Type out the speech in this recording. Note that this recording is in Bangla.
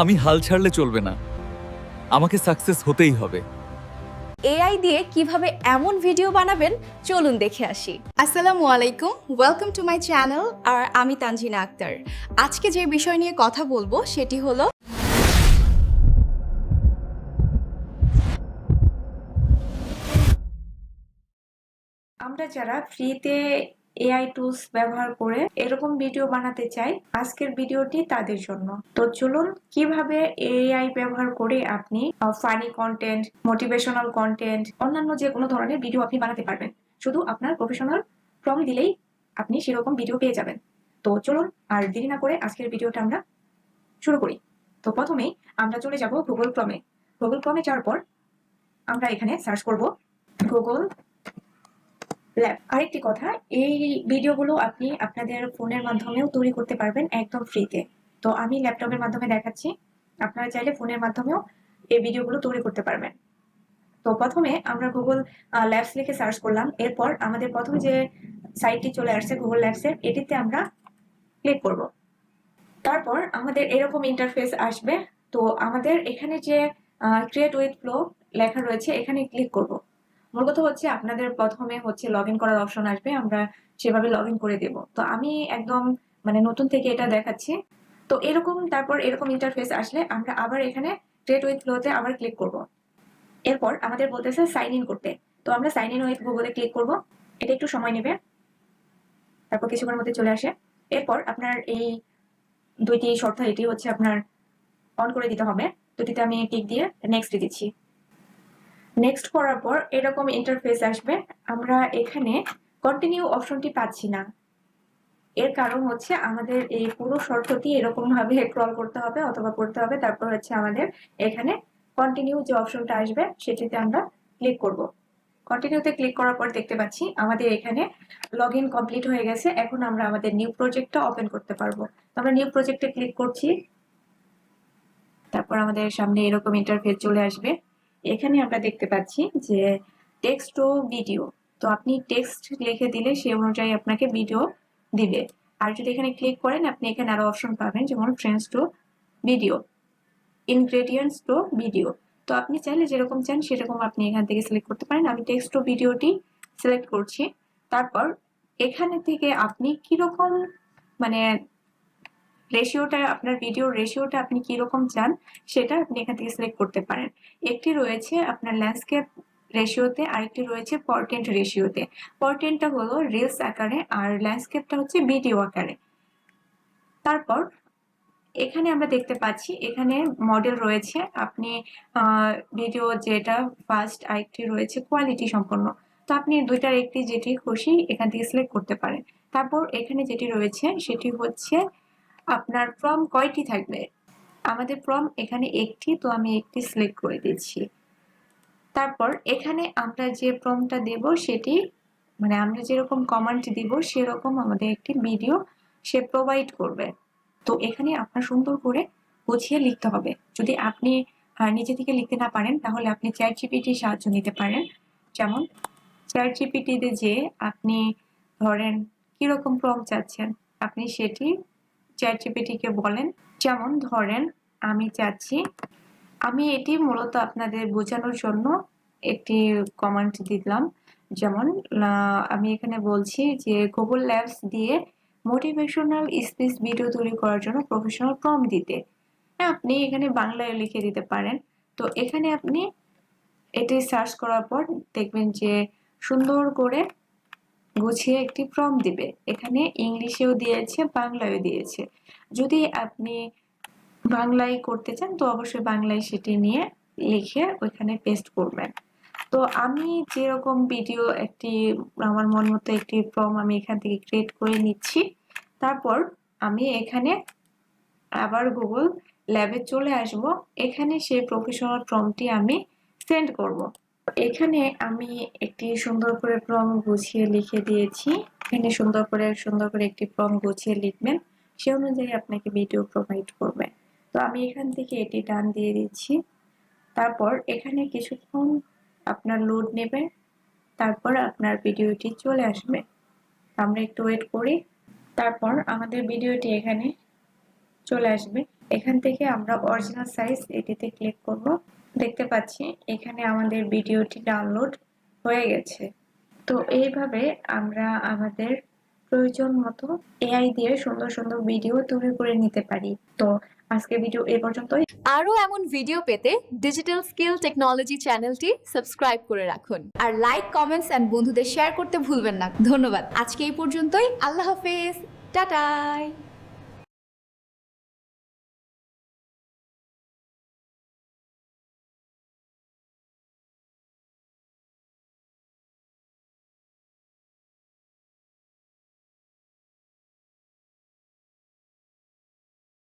আমি হাল ছাড়লে চলবে না। আমাকে সাকসেস হতেই হবে। এআই দিয়ে কীভাবে এমন ভিডিও বানাবেন, চলুন দেখে আসি। আসসালামু আলাইকুম ওয়েলকাম টু মাই চ্যানেল আর আমি তানজিনা আক্তার। আজকে যে বিষয় নিয়ে কথা বলব, সেটি হলো আমরা যারা ফ্রিতে এআই টুলস ব্যবহার করে এরকম ভিডিও বানাতে চাই আজকের ভিডিওটি তাদের জন্য। তো চলুন, কীভাবে এআই ব্যবহার করে আপনি ফানি কন্টেন্ট মোটিভেশনাল কন্টেন্ট অন্যান্য যে কোনো ধরনের ভিডিও আপনি বানাতে পারবেন। শুধু আপনার প্রফেশনাল ফর্ম দিলেই আপনি সেরকম ভিডিও পেয়ে যাবেন। তো চলুন, আর দেরি না করে আজকের ভিডিওটা আমরা শুরু করি। তো প্রথমেই আমরা চলে যাব গুগল ক্রমে গুগল ক্রমে যাওয়ার পর আমরা এখানে সার্চ করব গুগল ল্যাব আরেকটি কথা, এই ভিডিওগুলো আপনি আপনাদের ফোনের মাধ্যমেও তৈরি করতে পারবেন একদম ফ্রিতে। তো আমি ল্যাপটপের মাধ্যমে দেখাচ্ছি, আপনারা চাইলে ফোনের মাধ্যমেও এই ভিডিওগুলো তৈরি করতে পারবেন। তো প্রথমে আমরা গুগল ল্যাবস লিখে সার্চ করলাম, এরপর আমাদের প্রথম যে সাইটটি চলে আসছে গুগল ল্যাবসের এটিতে আমরা ক্লিক করব। তারপর আমাদের এরকম ইন্টারফেস আসবে, তো আমাদের এখানে যে ক্রিয়েট উইথ ফ্লো লেখা রয়েছে, এখানে ক্লিক করব। মূল কথা হচ্ছে আপনাদের প্রথমে হচ্ছে লগ ইন করার অপশন আসবে, আমরা সেভাবে লগ ইন করে দেব। তো আমি একদম মানে নতুন থেকে এটা দেখাচ্ছি। তো এরকম তারপর এরকম ইন্টারফেস আসলে আমরা আবার এখানে ট্রেড উইথ ফ্লোতে আবার ক্লিক করব। এরপর আমাদের বলতেছে সাইন ইন করতে। তো আমরা সাইন ইন উইথ গুগলে ক্লিক করব। এটা একটু সময় নেবে। তারপর কিছুক্ষণের মধ্যে চলে আসে। এরপর আপনার এই দুইটি শর্ত, এটি হচ্ছে আপনার অন করে দিতে হবে। দুটিতে আমি টিক দিয়ে নেক্সট দিচ্ছি। নেক্সট করার পর এরকম ইন্টারফেস আসবে। আমরা এখানে কন্টিনিউ অপশনটি পাচ্ছি না। এর কারণ হচ্ছে আমাদের এই পুরো শর্তটি এরকম ভাবে ক্রল করতে হবে অথবা করতে হবে। তারপর হচ্ছে আমাদের এখানে কন্টিনিউ যে অপশনটা আসবে, সেটিতে আমরা ক্লিক করব। কন্টিনিউতে ক্লিক করার পর দেখতে পাচ্ছি আমাদের এখানে লগ ইন কমপ্লিট হয়ে গেছে। এখন আমরা আমাদের নিউ প্রজেক্টটা ওপেন করতে পারব। আমরা নিউ প্রজেক্টে ক্লিক করছি। তারপর আমাদের সামনে এরকম ইন্টারফেস চলে আসবে। এখানে আমরা দেখতে পাচ্ছি যে টেক্সট ও ভিডিও তো আপনি টেক্সট লিখে দিলে সে অনুযায়ী আপনাকে ভিডিও দিবে। আর যদি এখানে ক্লিক করেন, আপনি এখানে আরও অপশন পাবেন, যেমন friends to video ingredients to video তো আপনি চাইলে যেরকম চান, সেরকম আপনি এখান থেকে সিলেক্ট করতে পারেন। আমি টেক্সট টু ভিডিওটি সিলেক্ট করছি। তারপর এখানে থেকে আপনি কীরকম মানে রেশিওটা আপনার ভিডিওর রেশিওটা আপনি কীরকম চান, সেটা আপনি এখান থেকে সিলেক্ট করতে পারেন। একটি রয়েছে আপনার ল্যান্ডস্কেপ রেশিওতে আরেকটি রয়েছে পর্টেন্ট রেশিওতে পর্টেন্টটা হলো রিলস আকারে, আর ল্যান্ডস্কেপটা হচ্ছে ভিডিও আকারে। তারপর, এখানে আমরা দেখতে পাচ্ছি, এখানে মডেল রয়েছে, আপনি ভিডিও যেটা ফার্স্ট আরেকটি রয়েছে কোয়ালিটি সম্পন্ন। তো আপনি দুইটার একটি যেটি খুশি এখান থেকে সিলেক্ট করতে পারেন। তারপর এখানে যেটি রয়েছে, সেটি হচ্ছে আপনার ফর্ম কয়টি থাকবে? আমাদের ফর্ম এখানে একটি, তো আমি একটি সিলেক্ট করে দিচ্ছি। তারপর এখানে আমরা যে ফর্মটা দেব সেটি মানে আমরা যেরকম কমান্ড দিব সেরকম আমাদের একটি ভিডিও সে প্রোভাইড করবে। তো এখানে আপনার সুন্দর করে গুছিয়ে লিখতে হবে। যদি আপনি নিজে থেকে লিখতে না পারেন, তাহলে আপনি চ্যাট জিপিটির সাহায্য নিতে পারেন। যেমন চ্যাট জিপিটিতে যে আপনি ধরেন কীরকম ফর্ম চাচ্ছেন, আপনি সেটি চ্যাট বলেন, যেমন ধরেন, আমি চাচ্ছি, আমি এটি মূলত আপনাদের বোঝানোর জন্য একটি কমান্ড দিলাম। যেমন আমি এখানে বলছি যে গুগল ল্যাবস দিয়ে মোটিভেশনাল স্পিচ ভিডিও তৈরি করার জন্য প্রফেশনাল প্রম দিতে। হ্যাঁ আপনি এখানে বাংলায় লিখে দিতে পারেন। তো এখানে আপনি এটি সার্চ করার পর দেখবেন যে সুন্দর করে গুছিয়ে একটি ফর্ম দিবে। এখানে ইংলিশেও দিয়েছে, বাংলায়ও দিয়েছে। যদি আপনি বাংলায় করতে চান, তো অবশ্যই বাংলায় সেটি নিয়ে লিখে ওইখানে পেস্ট করবেন। তো আমি যেরকম ভিডিও একটি, আমার মন মতো একটি ফর্ম আমি এখান থেকে ক্রিয়েট করে নিচ্ছি, তারপর আমি এখানে আবার গুগল ল্যাবে চলে আসব। এখানে সেই প্রফেশনাল ফর্মটি আমি সেন্ড করব। এখানে আমি একটি সুন্দর করে ফর্ম গুছিয়ে লিখে দিয়েছি। এখানে সুন্দর করে সুন্দর করে একটি ফর্ম গুছিয়ে লিখবেন। সে অনুযায়ী আপনাকে ভিডিও প্রোভাইড করবে। তো আমি এখান থেকে এটি ডান দিয়ে দিচ্ছি। তারপর এখানে কিছুক্ষণ আপনার লোড নেবে। তারপর আপনার ভিডিওটি চলে আসবে। আমরা একটু ওয়েট করি। তারপর আমাদের ভিডিওটি এখানে চলে আসবে। এখান থেকে আমরা অরিজিনাল সাইজ এটিতে ক্লিক করব। দেখতে পাচ্ছি, এখানে আমাদের ভিডিওটি ডাউনলোড হয়ে গেছে। তো এইভাবে আমরা আমাদের প্রয়োজন মতো এআই দিয়ে সুন্দর সুন্দর ভিডিও তৈরি করে নিতে পারি। তো আজকে ভিডিও এ পর্যন্তই। আরও এমন ভিডিও পেতে ডিজিটাল স্কিল টেকনোলজি চ্যানেলটি সাবস্ক্রাইব করে রাখুন। আর লাইক, কমেন্টস অ্যান্ড বন্ধুদের শেয়ার করতে ভুলবেন না। ধন্যবাদ। আজকে এই পর্যন্তই। আল্লাহ হাফেজ। টাটাই।